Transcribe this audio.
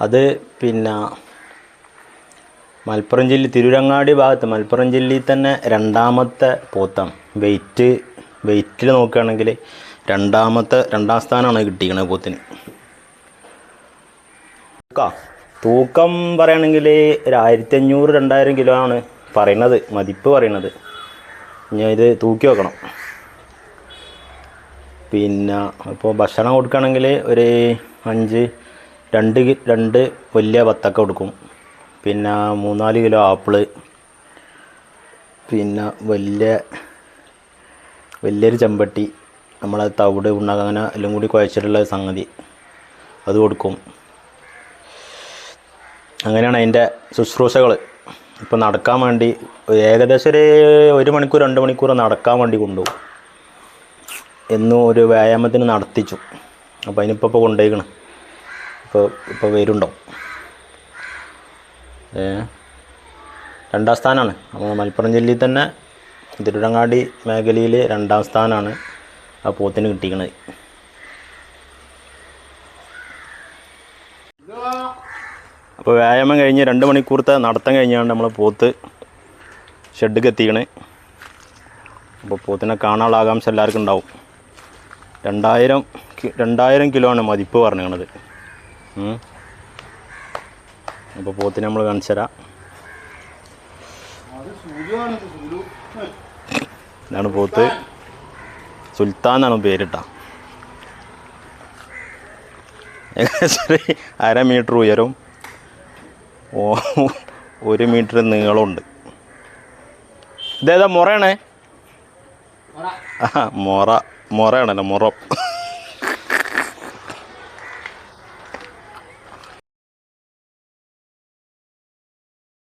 അത് പിന്നെ മലപ്പുറം ജില്ല തിരുരങ്ങാടി ഭാഗത്ത് മലപ്പുറം ജില്ലയിൽ തന്നെ രണ്ടാമത്തെ പോത്തം. വെയിറ്റ് വെയിറ്റിൽ നോക്കുകയാണെങ്കിൽ രണ്ടാമത്തെ രണ്ടാം സ്ഥാനമാണ് കിട്ടിയിരിക്കുന്നത് പോത്തിന്. തൂക്കം പറയുകയാണെങ്കിൽ ഒരു ആയിരത്തി അഞ്ഞൂറ് രണ്ടായിരം കിലോ ആണ് പറയുന്നത് മതിപ്പ് പറയണത് ഞാൻ ഇത് തൂക്കി വെക്കണം. പിന്നെ ഇപ്പോൾ ഭക്ഷണം കൊടുക്കുകയാണെങ്കിൽ ഒരു അഞ്ച് രണ്ട് രണ്ട് വലിയ വത്തക്ക കൊടുക്കും. പിന്നെ മൂന്നാൽ കിലോ ആപ്പിൾ. പിന്നെ വലിയ വലിയൊരു ചെമ്പട്ടി. നമ്മളെ തവിട് ഉണ്ണ അങ്ങനെ എല്ലാം കൂടി കുഴച്ചിട്ടുള്ള സംഗതി. അത് കൊടുക്കും. അങ്ങനെയാണ് അതിന്റെ ശുശ്രൂഷകൾ ഇപ്പോൾ നടക്കാൻ വേണ്ടി ഏകദേശം ഒരു ഒരു മണിക്കൂർ രണ്ട് മണിക്കൂർ നടക്കാൻ വേണ്ടി കൊണ്ടുപോകും. എന്നും ഒരു വ്യായാമത്തിന് നടത്തിച്ചു. അപ്പോൾ അതിനിപ്പോൾ ഇപ്പോൾ കൊണ്ടുപോയിക്കണം. ഇപ്പോൾ ഇപ്പോൾ വരുന്നുണ്ടോ ഏ? രണ്ടാം സ്ഥാനമാണ് നമ്മുടെ മലപ്പുറം ജില്ലയിൽ തന്നെ തിരുവിടങ്ങാടി മേഖലയിൽ രണ്ടാം സ്ഥാനമാണ് ആ പോത്തിന് കിട്ടിയിരിക്കുന്നത് അപ്പോൾ വ്യായാമം കഴിഞ്ഞ് രണ്ട് മണിക്കൂർത്തെ നടത്തം കഴിഞ്ഞാണ് നമ്മൾ പോത്ത് ഷെഡ് എത്തിക്കണേ അപ്പോൾ പോത്തിനെ കാണാനുള്ള ആകാംക്ഷ എല്ലാവർക്കും ഉണ്ടാവും. രണ്ടായിരം രണ്ടായിരം കിലോ ആണ് മതിപ്പ് പറഞ്ഞത് അപ്പോൾ പോത്തിനെ നമ്മൾ കാണിച്ചു തരാം. ഇതാണ് പോത്ത്. സുൽത്താൻ എന്നാണ് പേരിട്ട. ഏകദേശം അര മീറ്റർ ഉയരവും ഓ ഒരു മീറ്റർ നീളമുണ്ട്. ഇതേതാ മുറയാണേ? ആ മൊറ. മുറയാണല്ലോ മുറം.